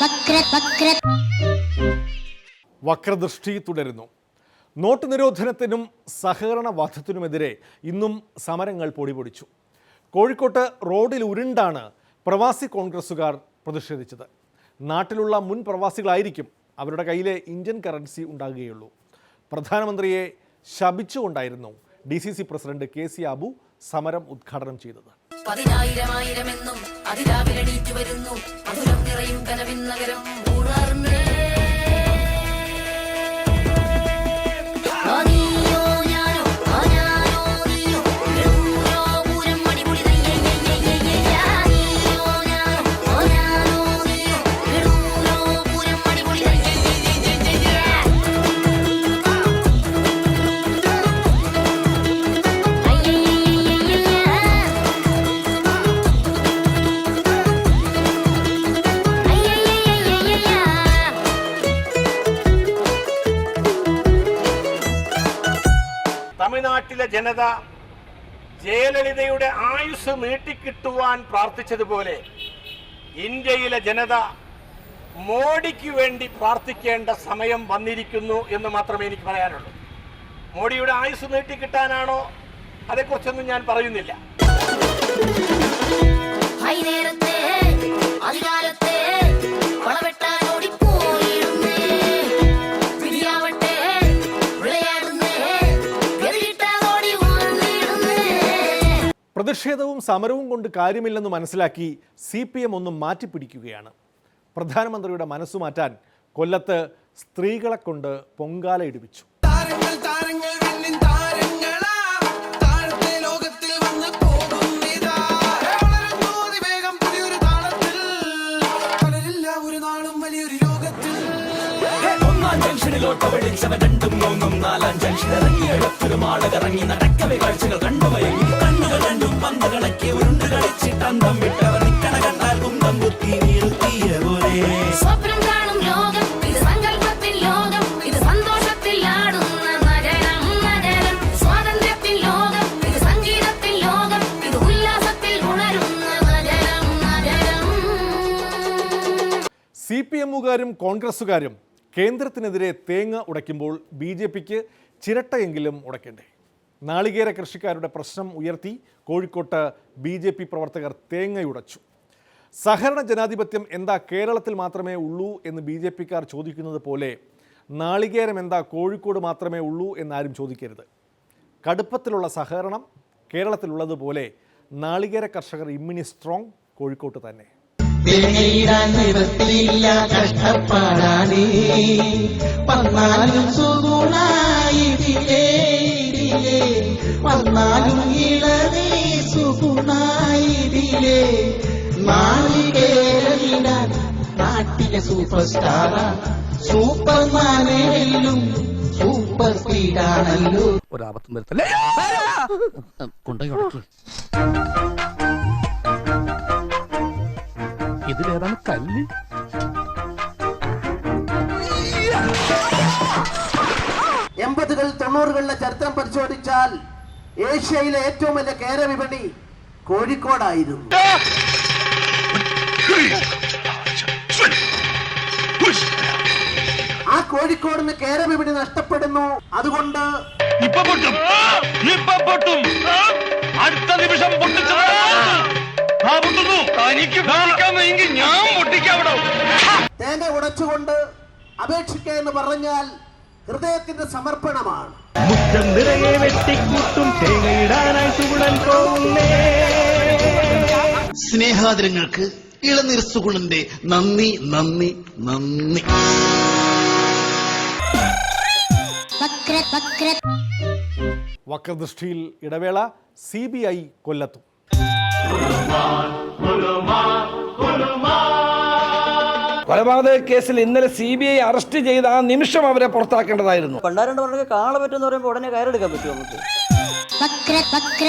വക്ര വക്ര വക്രദൃഷ്ടി തുടരുന്നു. നോട്ട് നിരോധനത്തിനും സഹകരണ വധത്തിനുമെതിരെ ഇന്നും സമരങ്ങൾ പൊടിപൊടിച്ചു. കോഴിക്കോട്ട് റോഡിൽ ഉരുണ്ടാണ് പ്രവാസി കോൺഗ്രസുകാർ പ്രതിഷേധിച്ചത്. നാട്ടിലുള്ള മുൻ പ്രവാസികളായിരിക്കും അവരുടെ കയ്യിലെ ഇന്ത്യൻ കറൻസി ഉണ്ടാകുകയുള്ളൂ. പ്രധാനമന്ത്രിയെ ശപിച്ചുകൊണ്ടായിരുന്നു D C C president K C Abu സമരം ഉദ്ഘാടനം ചെയ്തത്. പതിനായിരമായിരമെന്നും അതിരാവിലെണീറ്റു വരുന്നു. മധുരം നിറയും കനവിൻ നഗരം ഉണർന്നേ തമിഴ്നാട്ടിലെ ജനത ജയലളിതയുടെ ആയുസ് നീട്ടിക്കിട്ടുവാൻ പ്രാർത്ഥിച്ചതുപോലെ ഇന്ത്യയിലെ ജനത മോഡിക്ക് വേണ്ടി പ്രാർത്ഥിക്കേണ്ട സമയം വന്നിരിക്കുന്നു എന്ന് മാത്രമേ എനിക്ക് പറയാനുള്ളൂ. മോഡിയുടെ ആയുസ് നീട്ടിക്കിട്ടാനാണോ? അതേക്കുറിച്ചൊന്നും ഞാൻ പറയുന്നില്ല. പ്രതിഷേധവും സമരവും കൊണ്ട് കാര്യമില്ലെന്ന് മനസ്സിലാക്കി സി പി എം ഒന്നും മാറ്റിപ്പിടിക്കുകയാണ്. പ്രധാനമന്ത്രിയുടെ മനസ്സു മാറ്റാൻ കൊല്ലത്ത് സ്ത്രീകളെ കൊണ്ട് പൊങ്കാല ജംഗ്ഷനിലോട്ട് വെളിച്ചവ രണ്ടും മൂന്നും നാലാം ജംഗ്ഷൻ ഇറങ്ങി എഴുത്തൊരു മാടകിറങ്ങി നടക്കവെ കാഴ്ചകൾ കണ്ടുമയങ്ങി. കണ്ണുകൾ രണ്ടും പന്ത് കണക്കി ഉരുണ്ട് കളിച്ചിട്ട് അന്തം വിട്ടവർ നിക്കണ കണ്ടാൽ കുന്തം കുത്തി നിർത്തിയ പോലെ. സ്വപ്നം കാണും ലോകം ഇത് സങ്കല്പത്തിൻ ലോകം ഇത് സന്തോഷത്തിൽ ആടുന്ന നഗരം നഗരം. സ്വാതന്ത്ര്യത്തിൽ ലോകം ഇത് സംഗീതത്തിൽ ലോകം ഇത് ഉല്ലാസത്തിൽ ഉണരുന്ന നഗരം നഗരം. സി പി എമ്മുകാരും കോൺഗ്രസ്സുകാരും കേന്ദ്രത്തിനെതിരെ തേങ്ങ ഉടയ്ക്കുമ്പോൾ ബി ജെ പിക്ക് ചിരട്ടയെങ്കിലും ഉടയ്ക്കണ്ടേ? നാളികേര കൃഷിക്കാരുടെ പ്രശ്നം ഉയർത്തി കോഴിക്കോട്ട് ബി ജെ പി പ്രവർത്തകർ തേങ്ങയുടച്ചു സഹകരണ ജനാധിപത്യം എന്താ കേരളത്തിൽ മാത്രമേ ഉള്ളൂ എന്ന് ബി ജെ പിക്കാർ ചോദിക്കുന്നത് പോലെ നാളികേരം എന്താ കോഴിക്കോട് മാത്രമേ ഉള്ളൂ എന്നാരും ചോദിക്കരുത്. കടുപ്പത്തിലുള്ള സഹകരണം കേരളത്തിലുള്ളതുപോലെ നാളികേര കർഷകർ ഇമ്മിനി സ്ട്രോങ് കോഴിക്കോട്ട് തന്നെ. തേങ്ങയിടാൻ നിവൃത്തിയില്ല കഷ്ടപ്പാടാണ്. വന്നാലും സുഗുണായി വന്നാലും ഇളനീ സുഗുണായിടിലേ നാളികേരിടാൻ നാട്ടിലെ സൂപ്പർ സ്റ്റാറാ സൂപ്പർ മാനേലും സൂപ്പർ സ്പീഡാണല്ലോ ഒരാപത്തും വരുത്തല്ലേ? കൊണ്ടുപോയി ഇതിലേതാണ് കല്ല്? എൺപതുകൾ തൊണ്ണൂറുകളിലെ ചരിത്രം പരിശോധിച്ചാൽ ഏഷ്യയിലെ ഏറ്റവും വലിയ കേര വിപണി കോഴിക്കോടായിരുന്നു. ആ കോഴിക്കോടിന് കേര വിപണി നഷ്ടപ്പെടുന്നു. അതുകൊണ്ട് ഇപ്പൊ പൊട്ടും. ഇപ്പൊ പൊട്ടും. അടുത്ത നിമിഷം തനിക്ക് പൊട്ടിക്കാമെങ്കിൽ ഞാൻ പൊട്ടിക്കാവിടോ തേങ്ങ ഉടച്ചുകൊണ്ട് അപേക്ഷിക്കുക എന്ന് പറഞ്ഞാൽ ഹൃദയത്തിന്റെ സമർപ്പണമാണ്. മുറ്റം നിറയെ വെട്ടിക്കൂട്ടും തേങ്ങയിടാനായി സുഗുണൻ പോകുന്നേ സ്നേഹാദരങ്ങൾക്ക് ഇളനീർ സുഗുണന്റെ നന്ദി നന്ദി നന്ദി. വക്ര വക്ര വക്രദൃഷ്ടിയിൽ ഇടവേള സി ബി ഐ കൊല്ലത്തും. കൊലപാതക കേസിൽ ഇന്നലെ സി ബി ഐ അറസ്റ്റ് ചെയ്ത ആ നിമിഷം അവരെ പുറത്താക്കേണ്ടതായിരുന്നു. പണ്ടാരണ്ട് പറഞ്ഞ കാള പറ്റുമെന്ന് പറയുമ്പോൾ ഉടനെ കയറെടുക്കാൻ പറ്റുമോ നമുക്ക്? വക്ര വക്ര